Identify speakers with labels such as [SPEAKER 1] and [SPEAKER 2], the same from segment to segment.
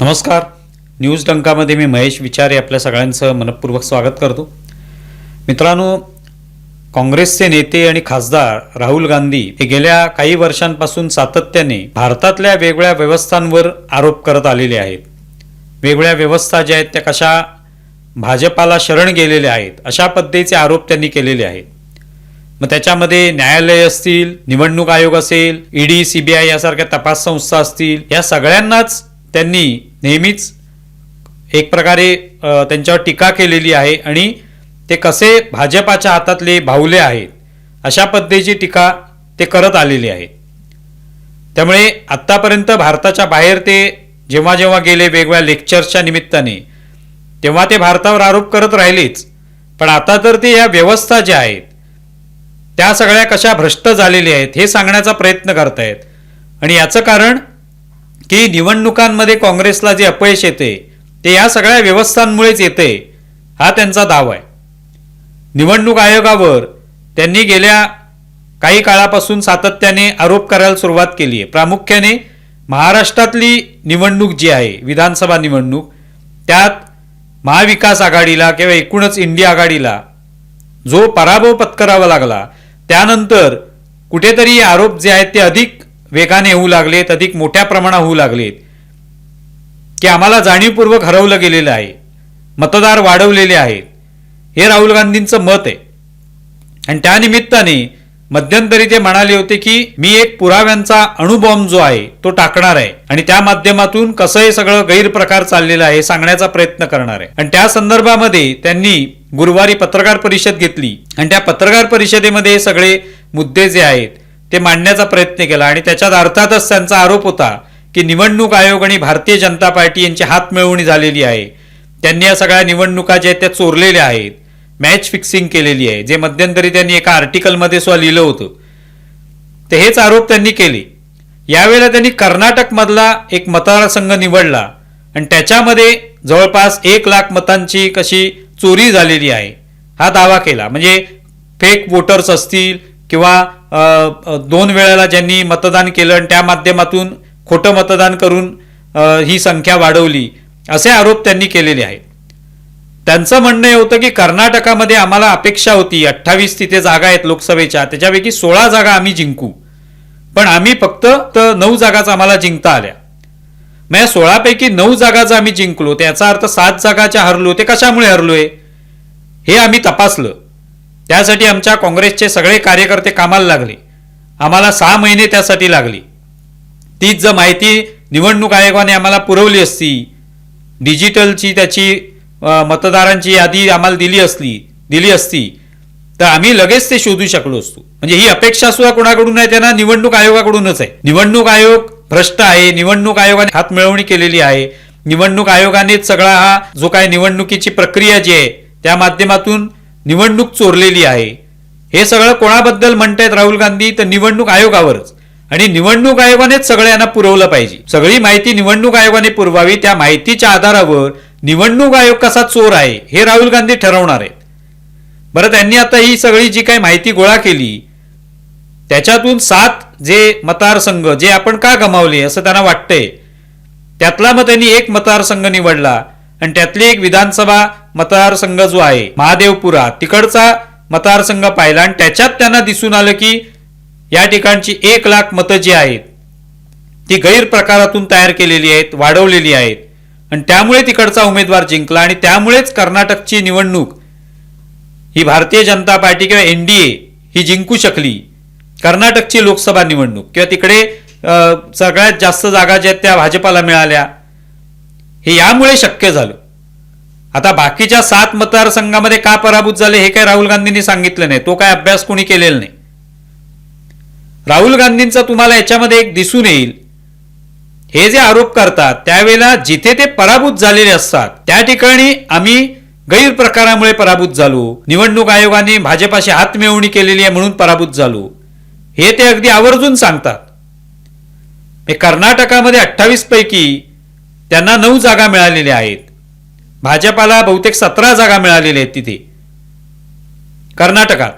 [SPEAKER 1] नमस्कार. न्यूज डंकामध्ये मी महेश विचारे आपल्या सगळ्यांचं मनपूर्वक स्वागत करतो. मित्रांनो काँग्रेसचे नेते आणि खासदार राहुल गांधी हे गेल्या काही वर्षांपासून सातत्याने भारतातल्या वेगवेगळ्या व्यवस्थांवर आरोप करत आलेले आहेत. वेगळ्या व्यवस्था ज्या आहेत त्या कशा भाजपाला शरण गेलेल्या आहेत अशा पद्धतीचे आरोप त्यांनी केलेले आहेत. मग त्याच्यामध्ये न्यायालय असतील निवडणूक आयोग असेल ईडी सीबीआय यासारख्या तपास संस्था असतील या सगळ्यांनाच त्यांनी नेहमीच एक प्रकारे त्यांच्यावर टीका केलेली आहे आणि ते कसे भाजपाच्या हातातले भावले आहेत अशा पद्धतीची टीका ते करत आलेले आहेत. त्यामुळे आत्तापर्यंत भारताच्या बाहेर ते जेव्हा जेव्हा गेले वेगवेगळ्या लेक्चर्सच्या निमित्ताने तेव्हा ते भारतावर आरोप करत राहिलेच. पण आता तर ते या व्यवस्था ज्या आहेत त्या सगळ्या कशा भ्रष्ट झालेल्या आहेत हे सांगण्याचा प्रयत्न करतायत. आणि याचं कारण की निवडणुकांमध्ये काँग्रेसला जे अपयश येते ते या सगळ्या व्यवस्थांमुळेच येते हा त्यांचा दावा आहे. निवडणूक आयोगावर त्यांनी गेल्या काही काळापासून सातत्याने आरोप करायला सुरुवात केली आहे. प्रामुख्याने महाराष्ट्रातली निवडणूक जी आहे विधानसभा निवडणूक त्यात महाविकास आघाडीला किंवा एकूणच इंडिया आघाडीला जो पराभव पत्करावा लागला त्यानंतर कुठेतरी आरोप जे आहेत ते अधिक वेगाने होऊ लागलेत अधिक मोठ्या प्रमाणात होऊ लागलेत. की आम्हाला जाणीवपूर्वक हरवलं गेलेलं आहे. मतदार वाढवलेले आहेत. हे राहुल गांधींचं मत आहे. आणि त्यानिमित्ताने मध्यंतरी ते म्हणाले होते की मी एक पुराव्यांचा अणुबॉम्ब जो आहे तो टाकणार आहे. आणि त्या माध्यमातून कसं हे सगळं गैरप्रकार चाललेला आहे सांगण्याचा प्रयत्न करणार आहे. आणि त्या संदर्भामध्ये त्यांनी गुरुवारी पत्रकार परिषद घेतली. आणि त्या पत्रकार परिषदेमध्ये सगळे मुद्दे जे आहेत ते मांडण्याचा प्रयत्न केला आणि त्याच्यात अर्थातच त्यांचा आरोप होता की निवडणूक आयोग आणि भारतीय जनता पार्टी यांची हात मिळवणी झालेली आहे. त्यांनी या सगळ्या निवडणुका ज्या आहेत त्या चोरलेल्या आहेत. मॅच फिक्सिंग केलेली आहे. जे मध्यंतरी त्यांनी एका आर्टिकलमध्ये सुद्धा लिहिलं होतं. ते हेच आरोप त्यांनी केले. यावेळेला त्यांनी कर्नाटकमधला एक मतदारसंघ निवडला आणि त्याच्यामध्ये जवळपास एक लाख मतांची कशी चोरी झालेली आहे. हा दावा केला. म्हणजे फेक वोटर्स असतील किंवा दोन वेळेला ज्यांनी मतदान केलं आणि त्या माध्यमातून खोटं मतदान करून ही संख्या वाढवली असे आरोप त्यांनी केलेले आहेत. त्यांचं म्हणणं हे होतं की कर्नाटकामध्ये आम्हाला अपेक्षा होती अठ्ठावीस तिथे जागा आहेत लोकसभेच्या त्याच्यापैकी सोळा जागा आम्ही जिंकू. पण आम्ही फक्त नऊ जागाच आम्हाला जिंकता आल्या. मग या सोळापैकी नऊ जागाच आम्ही जिंकलो त्याचा अर्थ सात जागाच्या हरलो ते कशामुळे हरलोय? हे आम्ही तपासलं. त्यासाठी आमच्या काँग्रेसचे सगळे कार्यकर्ते कामाला लागले. आम्हाला सहा महिने त्यासाठी लागले. तीच जर माहिती निवडणूक आयोगाने आम्हाला पुरवली असती डिजिटलची त्याची मतदारांची यादी आम्हाला दिली असली दिली असती तर आम्ही लगेच ते शोधू शकलो असतो. म्हणजे ही अपेक्षा सुद्धा कोणाकडून आहे? त्यांना निवडणूक आयोगाकडूनच आहे. निवडणूक आयोग भ्रष्ट आहे. निवडणूक आयोगाने हातमिळवणी केलेली आहे. निवडणूक आयोगानेच सगळा हा जो काय निवडणुकीची प्रक्रिया जी आहे त्या माध्यमातून निवडणूक चोरलेली आहे. हे सगळं कोणाबद्दल म्हणतायत राहुल गांधी? तर निवडणूक आयोगावरच. आणि निवडणूक आयोगानेच सगळ्यांना पुरवलं पाहिजे. सगळी माहिती निवडणूक आयोगाने पुरवावी. त्या माहितीच्या आधारावर निवडणूक आयोग कसा चोर आहे हे राहुल गांधी ठरवणार आहेत. बरं त्यांनी आता ही सगळी जी काही माहिती गोळा केली त्याच्यातून सात जे मतदारसंघ जे आपण का गमावले असं त्यांना वाटतंय. त्यातला मग त्यांनी एक मतदारसंघ निवडला. आणि त्यातली एक विधानसभा मतदारसंघ जो आहे महादेवपुरा तिकडचा मतदारसंघ पाहिला आणि त्याच्यात त्यांना दिसून आलं की या ठिकाणची एक लाख मतं जी आहेत ती गैरप्रकारातून तयार केलेली आहेत वाढवलेली आहेत. आणि त्यामुळे तिकडचा उमेदवार जिंकला आणि त्यामुळेच कर्नाटकची निवडणूक ही भारतीय जनता पार्टी किंवा एनडीए ही जिंकू शकली. कर्नाटकची लोकसभा निवडणूक किंवा तिकडे सगळ्यात जास्त जागा ज्या आहेत त्या भाजपाला मिळाल्या. हे यामुळे शक्य झालं. आता बाकीच्या सात मतदारसंघामध्ये का पराभूत झाले हे काय राहुल गांधींनी सांगितलं नाही तो काय अभ्यास कोणी केलेला नाही. राहुल गांधींचा तुम्हाला याच्यामध्ये एक दिसून येईल. हे जे आरोप करतात त्यावेळेला जिथे ते पराभूत झालेले असतात त्या ठिकाणी आम्ही गैरप्रकारामुळे पराभूत झालो. निवडणूक आयोगाने भाजपाशी हातमिळवणी केलेली आहे म्हणून पराभूत झालो. हे ते अगदी आवर्जून सांगतात. हे कर्नाटकामध्ये अठ्ठावीस पैकी त्यांना नऊ जागा मिळालेल्या आहेत. भाजपाला बहुतेक सतरा जागा मिळालेल्या आहेत तिथे. कर्नाटकात.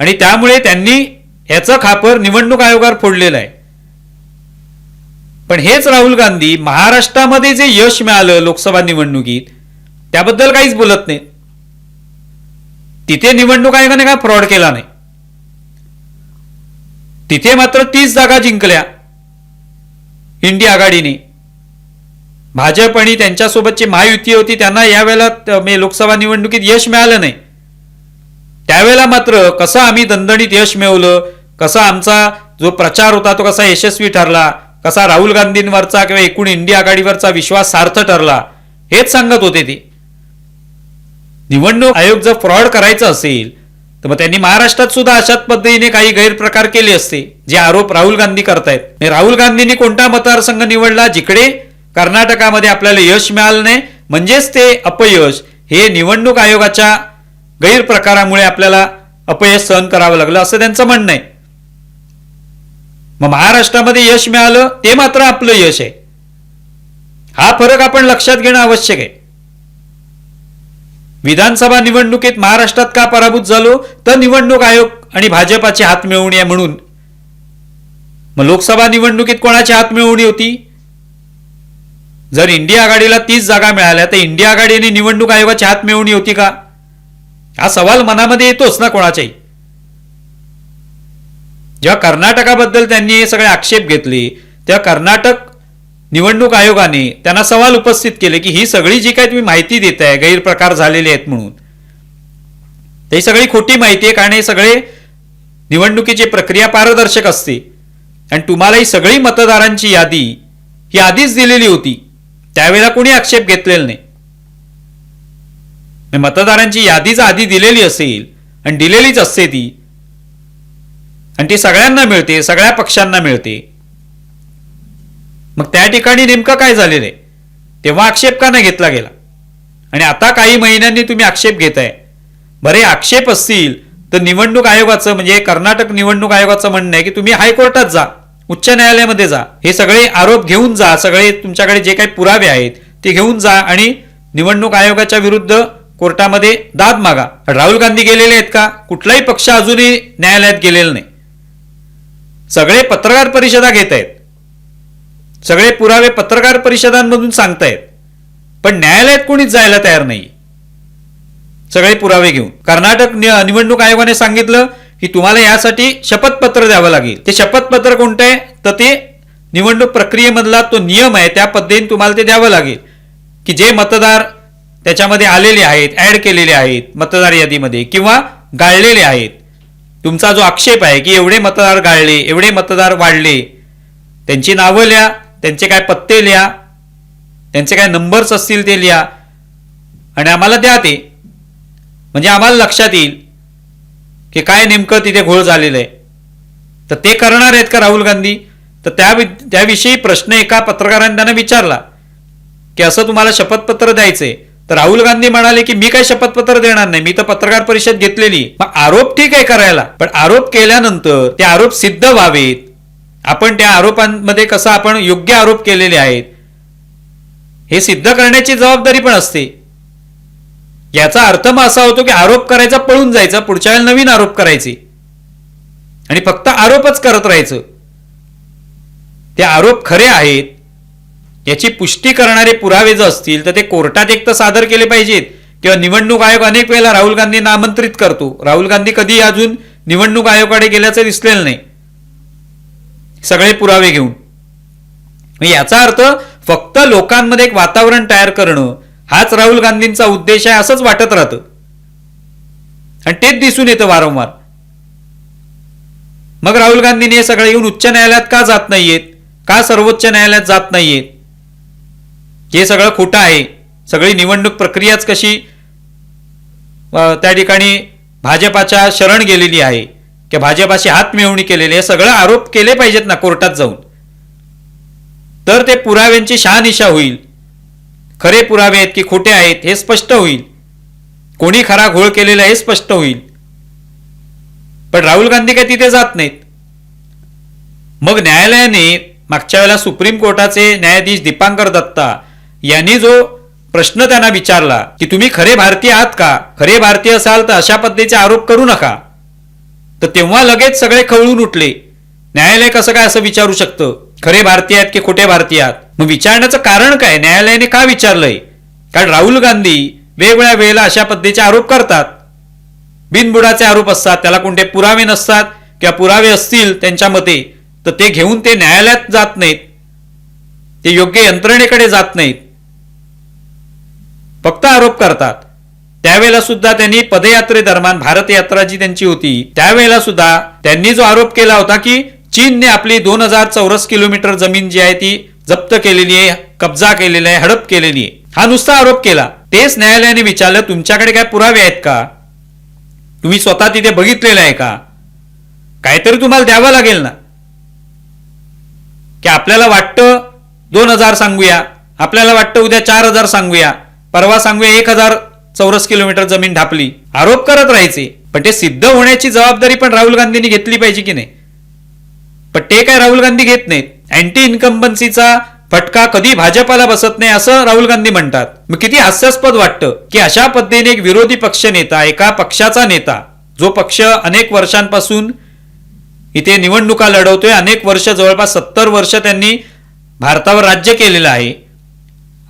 [SPEAKER 1] आणि त्यामुळे त्यांनी याचं खापर निवडणूक आयोगावर फोडलेलं आहे. पण हेच राहुल गांधी महाराष्ट्रामध्ये जे यश मिळालं लोकसभा निवडणुकीत त्याबद्दल काहीच बोलत नाही तिथे निवडणूक आयोगाने काय फ्रॉड केला नाही. तिथे मात्र तीस जागा जिंकल्या. इंडिया आघाडीने. भाजप आणि त्यांच्यासोबतची महायुती होती त्यांना यावेळेला लोकसभा निवडणुकीत यश मिळालं नाही. त्यावेळेला मात्र कसं आम्ही दणदणीत यश मिळवलं कसा आमचा जो प्रचार होता तो कसा यशस्वी ठरला कसा राहुल गांधींवरचा किंवा एकूण इंडिया आघाडीवरचा विश्वास सार्थ ठरला हेच सांगत होते ते. निवडणूक आयोग जर फ्रॉड करायचं असेल तर मग त्यांनी महाराष्ट्रात सुद्धा अशाच पद्धतीने काही गैरप्रकार केले असते जे आरोप राहुल गांधी करतायत. राहुल गांधींनी कोणता मतदारसंघ निवडला जिकडे कर्नाटकामध्ये आपल्याला यश मिळालं नाही. म्हणजेच ते अपयश. हे निवडणूक आयोगाच्या गैरप्रकारामुळे आपल्याला अपयश सहन करावं लागलं असं त्यांचं म्हणणं आहे. मग महाराष्ट्रामध्ये यश मिळालं ते मात्र आपलं यश आहे. हा फरक आपण लक्षात घेणं आवश्यक आहे. विधानसभा निवडणुकीत महाराष्ट्रात का पराभूत झालो तर निवडणूक आयोग आणि भाजपाची हात मिळवणी आहे म्हणून. मग लोकसभा निवडणुकीत कोणाची हात मिळवणी होती? जर इंडिया आघाडीला तीस जागा मिळाल्या तर इंडिया आघाडीने निवडणूक आयोगाची हात मिळवणी होती का? हा सवाल मनामध्ये येतोच ना कोणाच्याही. जेव्हा कर्नाटकाबद्दल त्यांनी हे सगळे आक्षेप घेतले तेव्हा कर्नाटक निवडणूक आयोगाने त्यांना सवाल उपस्थित केले की ही सगळी जी काही तुम्ही माहिती देताय गैरप्रकार झालेले आहेत म्हणून ही सगळी खोटी माहिती आहे कारण हे सगळे निवडणुकीची प्रक्रिया पारदर्शक असते. आणि तुम्हाला ही सगळी मतदारांची यादी ही आधीच दिलेली होती. त्यावेळेला कोणी आक्षेप घेतलेला नाही. म्हणजे मतदारांची यादीच आधी दिलेली असेल आणि दिलेलीच असते ती. आणि ती सगळ्यांना मिळते सगळ्या पक्षांना मिळते. मग त्या ठिकाणी नेमकं काय झालेलं आहे? तेव्हा आक्षेप का नाही घेतला गेला? आणि आता काही महिन्यांनी तुम्ही आक्षेप घेताय. बरे आक्षेप असतील तर निवडणूक आयोगाचं म्हणजे कर्नाटक निवडणूक आयोगाचं म्हणणं आहे की तुम्ही हायकोर्टात जा. उच्च न्यायालयामध्ये जा. हे सगळे आरोप घेऊन जा. सगळे तुमच्याकडे जे काही पुरावे आहेत ते घेऊन जा आणि निवडणूक आयोगाच्या विरुद्ध कोर्टामध्ये दाद मागा. राहुल गांधी गेलेले आहेत का? कुठलाही पक्ष अजूनही न्यायालयात गेलेला नाही. सगळे पत्रकार परिषदा घेत आहेत. सगळे पुरावे पत्रकार परिषदांमधून सांगतायत पण न्यायालयात कोणीच जायला तयार नाही. सगळे पुरावे घेऊन. कर्नाटक निवडणूक आयोगाने सांगितलं की तुम्हाला यासाठी शपथपत्र द्यावं लागेल. ते शपथपत्र कोणतं आहे? तर ते निवडणूक प्रक्रियेमधला तो नियम आहे त्या पद्धतीने तुम्हाला ते द्यावं लागेल. की जे मतदार त्याच्यामध्ये आलेले आहेत ऍड केलेले आहेत मतदार यादीमध्ये किंवा गाळलेले आहेत तुमचा जो आक्षेप आहे की एवढे मतदार गाळले एवढे मतदार वाढले त्यांची नावं लिहा त्यांचे काय पत्ते लिहा त्यांचे काय नंबर्स असतील ते लिहा आणि आम्हाला द्या ते. म्हणजे आम्हाला लक्षात येईल की काय नेमकं तिथे घोळ झालेलं आहे? तर ते करणार आहेत का राहुल गांधी? तर त्या त्याविषयी प्रश्न एका पत्रकाराने त्यांना विचारला की असं तुम्हाला शपथपत्र द्यायचंय. तर राहुल गांधी म्हणाले की मी काय शपथपत्र देणार नाही मी तर पत्रकार परिषद घेतलेली मग आरोप ठीक आहे करायला पण आरोप केल्यानंतर ते आरोप सिद्ध व्हावेत. आपण त्या आरोपांमध्ये कसं आपण योग्य आरोप केलेले आहेत हे सिद्ध करण्याची जबाबदारी पण असते. याचा अर्थ मग असा होतो की आरोप करायचा पळून जायचा पुढच्या वेळेला नवीन आरोप करायचे. आणि फक्त आरोपच करत राहायचं. ते आरोप खरे आहेत याची पुष्टी करणारे पुरावे जर असतील तर ते कोर्टात एक तर सादर केले पाहिजेत. किंवा निवडणूक आयोग अनेक वेळेला राहुल गांधींना आमंत्रित करतो. राहुल गांधी कधी अजून निवडणूक आयोगाकडे गेल्याचं दिसलेलं नाही. सगळे पुरावे घेऊन. याचा अर्थ फक्त लोकांमध्ये एक वातावरण तयार करणं हाच राहुल गांधींचा उद्देश आहे असंच वाटत राहतं. आणि तेच दिसून येतं वारंवार. मग राहुल गांधींनी हे सगळं येऊन उच्च न्यायालयात का जात नाहीयेत? का सर्वोच्च न्यायालयात जात नाहीयेत? हे सगळं खोटं आहे. सगळी निवडणूक प्रक्रियाच कशी? त्या ठिकाणी भाजपाच्या शरण गेलेली आहे. की भाजपाशी हातमिळवणी केलेली आहे. सगळं आरोप केले पाहिजेत ना कोर्टात जाऊन. तर ते पुराव्यांची शहानिशा होईल. खरे पुरावे आहेत की खोटे आहेत हे स्पष्ट होईल. कोणी खरा घोळ केलेला हे स्पष्ट होईल. पण राहुल गांधी काय तिथे जात नाहीत. मग न्यायालयाने मागच्या वेळेला सुप्रीम कोर्टाचे न्यायाधीश दीपांकर दत्ता यांनी जो प्रश्न त्यांना विचारला की तुम्ही खरे भारतीय आहात का? खरे भारतीय असाल तर अशा पद्धतीचे आरोप करू नका. तर तेव्हा लगेच सगळे खवळून उठले. न्यायालय कसं काय असं विचारू शकतं? खरे भारतीय आहेत की खोटे भारतीय आहात? मग विचारण्याचं कारण काय? न्यायालयाने का विचारलंय? कारण राहुल गांधी वेगवेगळ्या वेळेला अशा पद्धतीचे आरोप करतात. बिनबुडाचे आरोप असतात त्याला कोणते पुरावे नसतात किंवा पुरावे असतील त्यांच्या मते तर ते घेऊन ते न्यायालयात जात नाहीत. ते योग्य यंत्रणेकडे जात नाहीत. फक्त आरोप करतात. त्यावेळेला सुद्धा त्यांनी पदयात्रेदरम्यान भारत यात्रा जी त्यांची होती त्यावेळेला सुद्धा त्यांनी जो आरोप केला होता की चीनने आपली दोन हजार चौरस किलोमीटर जमीन जी आहे ती जप्त केलेली आहे कब्जा केलेला आहे हडप केलेली आहे. हा नुसता आरोप केला. तेच न्यायालयाने विचारलं तुमच्याकडे काय पुरावे आहेत का? तुम्ही स्वतः तिथे बघितलेलं आहे का? काहीतरी तुम्हाला द्यावं लागेल ना? की आपल्याला वाटतं दोन हजार सांगूया आपल्याला वाटतं उद्या चार हजार सांगूया परवा सांगूया एक हजार चौरस किलोमीटर जमीन ढापली. आरोप करत राहायचे. पण ते सिद्ध होण्याची जबाबदारी पण राहुल गांधींनी घेतली पाहिजे की नाही? पण ते काय राहुल गांधी घेत नाहीत. अँटी इन्कम्बन्सीचा फटका कधी भाजपाला बसत नाही असं राहुल गांधी म्हणतात. मग किती हास्यास्पद वाटतं की अशा पद्धतीने एक विरोधी पक्ष नेता एका पक्षाचा नेता जो पक्ष अनेक वर्षांपासून इथे निवडणुका लढवतोय अनेक वर्ष जवळपास सत्तर वर्ष त्यांनी भारतावर राज्य केलेलं आहे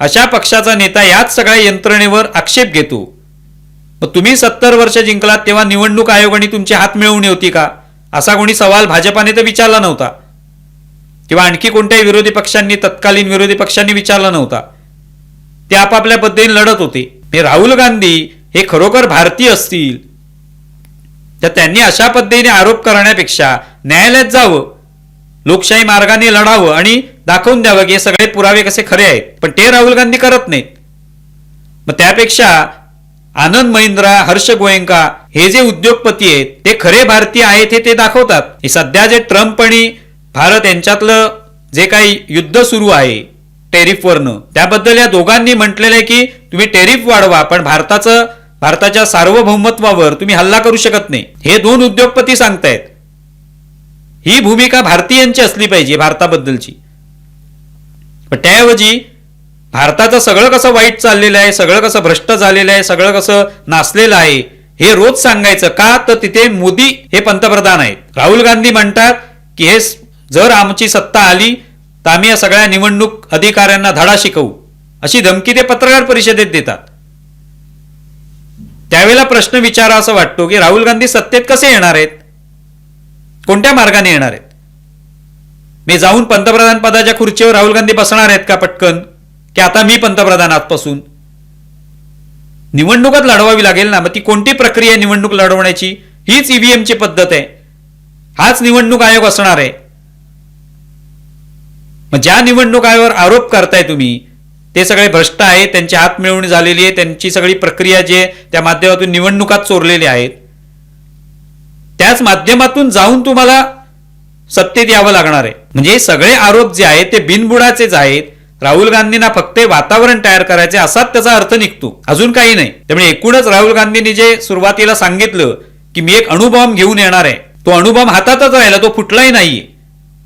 [SPEAKER 1] अशा पक्षाचा नेता याच सगळ्या यंत्रणेवर आक्षेप घेतो. मग तुम्ही सत्तर वर्ष जिंकलात तेव्हा निवडणूक आयोगाने तुमची हात मिळवणी होती का? असा कोणी सवाल भाजपाने तर विचारला नव्हता. किंवा आणखी कोणत्याही विरोधी पक्षांनी तत्कालीन विरोधी पक्षांनी विचारला नव्हता. ते आपापल्या पद्धतीने लढत होते. हे राहुल गांधी हे खरोखर भारतीय असतील. तर त्यांनी अशा पद्धतीने आरोप करण्यापेक्षा न्यायालयात जावं लोकशाही मार्गाने लढावं आणि दाखवून द्यावं की हे सगळे पुरावे कसे खरे आहेत. पण ते राहुल गांधी करत नाहीत. मग त्यापेक्षा आनंद महिंद्रा हर्ष गोयंका हे जे उद्योगपती आहेत ते खरे भारतीय आहेत हे ते दाखवतात. हे सध्या जे ट्रम्प आणि भारत यांच्यातलं जे काही युद्ध सुरू आहे टेरिफवरनं त्याबद्दल या दोघांनी म्हटलेलं आहे की तुम्ही टेरिफ वाढवा पण भारताचं भारताच्या सार्वभौमत्वावर तुम्ही हल्ला करू शकत नाही. हे दोन उद्योगपती सांगतायत. ही भूमिका भारतीयांची असली पाहिजे भारताबद्दलची. पण त्याऐवजी भारताचं सगळं कसं वाईट चाललेलं आहे सगळं कसं भ्रष्ट झालेलं आहे सगळं कसं नासलेलं आहे हे रोज सांगायचं. का? तर तिथे मोदी हे पंतप्रधान आहेत. राहुल गांधी म्हणतात की हे जर आमची सत्ता आली तर आम्ही या सगळ्या निवडणूक अधिकाऱ्यांना धडा शिकवू अशी धमकी ते पत्रकार परिषदेत देतात. त्यावेळेला प्रश्न विचारा असं वाटतो की राहुल गांधी सत्तेत कसे येणार आहेत? कोणत्या मार्गाने येणार आहेत? मी जाऊन पंतप्रधान पदाच्या खुर्चीवर राहुल गांधी बसणार आहेत का पटकन? की आता मी पंतप्रधान आजपासून? निवडणूकच लढवावी लागेल ना मग ती कोणती प्रक्रिया निवडणूक लढवण्याची? हीच ईव्हीएमची पद्धत आहे. हाच निवडणूक आयोग असणार आहे. मग ज्या निवडणुकावर आरोप करताय तुम्ही ते सगळे भ्रष्ट आहेत त्यांची हात मिळवणी झालेली आहे त्यांची सगळी प्रक्रिया जी आहे त्या माध्यमातून निवडणुकात चोरलेल्या आहेत. त्याच माध्यमातून जाऊन तुम्हाला सत्तेत यावं लागणार आहे. म्हणजे हे सगळे आरोप जे आहेत ते बिनबुडाचेच आहेत. राहुल गांधींना फक्त वातावरण तयार करायचे असाच त्याचा अर्थ निघतो. अजून काही नाही. त्यामुळे एकूणच राहुल गांधींनी जे सुरुवातीला सांगितलं की मी एक अणुबॉम्ब घेऊन येणार आहे. तो अणुबॉम्ब हातातच राहिला तो फुटलाही नाहीये.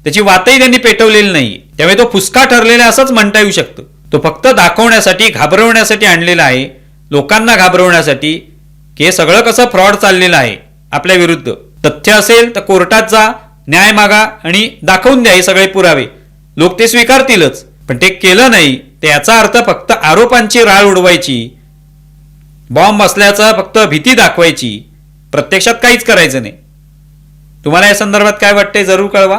[SPEAKER 1] त्याची वातही त्यांनी पेटवलेली नाही त्यामुळे तो फुसका ठरलेला असंच म्हणता येऊ शकतं. तो फक्त दाखवण्यासाठी घाबरवण्यासाठी आणलेला आहे. लोकांना घाबरवण्यासाठी. की हे सगळं कसं फ्रॉड चाललेलं आहे आपल्या विरुद्ध. तथ्य असेल तर कोर्टात जा न्याय मागा आणि दाखवून द्या हे सगळे पुरावे. लोक ते स्वीकारतीलच पण ते केलं नाही तर याचा अर्थ फक्त आरोपांची राळ उडवायची. बॉम्ब असल्याचा फक्त भीती दाखवायची. प्रत्यक्षात काहीच करायचं नाही. तुम्हाला या संदर्भात काय वाटतंय जरूर कळवा.